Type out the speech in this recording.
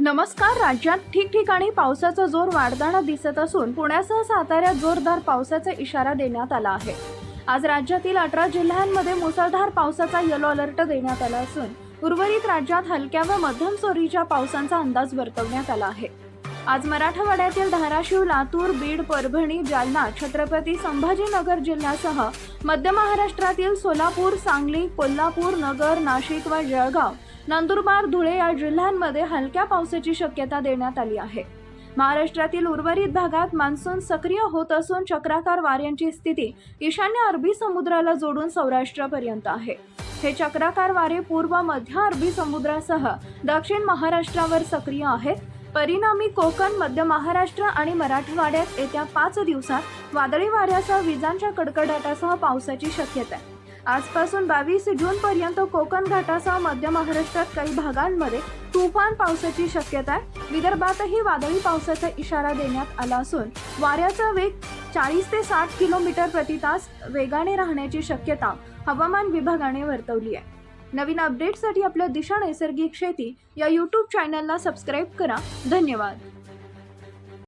नमस्कार राज्यात ठिकठिकाणी पावसाचा जोर वाढताना दिसत असून पुण्यासह साताऱ्यात जोरदार पावसाचा इशारा देण्यात आला आहे. आज राज्यातील अठरा जिल्ह्यांमध्ये मुसळधार पावसाचा येलो अलर्ट देण्यात आला असून उर्वरित राज्यात हलक्या व मध्यम सोरीच्या पावसाचा अंदाज वर्तवण्यात आला आहे. आज मराठवाड्यातील धाराशिव लातूर बीड परभणी जालना छत्रपती संभाजीनगर जिल्ह्यासह मध्य महाराष्ट्रातील सोलापूर सांगली कोल्हापूर नगर नाशिक व जळगाव नंदुरबार धुळे या जिल्ह्यांमध्ये हलक्या पावसाची शक्यता देण्यात आली आहे. महाराष्ट्रातील उर्वरित भागात मान्सून सक्रिय होत असून चक्राकार वाऱ्यांची स्थिती ईशान्य अरबी समुद्राला जोडून सौराष्ट्रापर्यंत आहे. हे चक्राकार वारे पूर्व मध्य अरबी समुद्रासह दक्षिण महाराष्ट्रावर सक्रिय आहेत. परिणामी कोकण मध्य महाराष्ट्र आणि मराठवाड्यात येत्या पाच दिवसात वादळी वाऱ्यासह विजांच्या कडकडाटासह पावसाची शक्यता आहे. आजपासून बावीस जून पर्यंत कोकण घाटासह मध्य महाराष्ट्रात काही भागांमध्ये तुफान पावसाची शक्यता आहे. विदर्भातही वादळी पावसाचा इशारा देण्यात आला असून वाऱ्याचा वेग चाळीस ते साठ किलोमीटर प्रति तास वेगाने राहण्याची शक्यता हवामान विभागाने वर्तवली आहे. नवीन अपडेटसाठी आपल्या दिशा नैसर्गिक शेती या यूट्यूब चॅनलला सबस्क्राईब करा. धन्यवाद.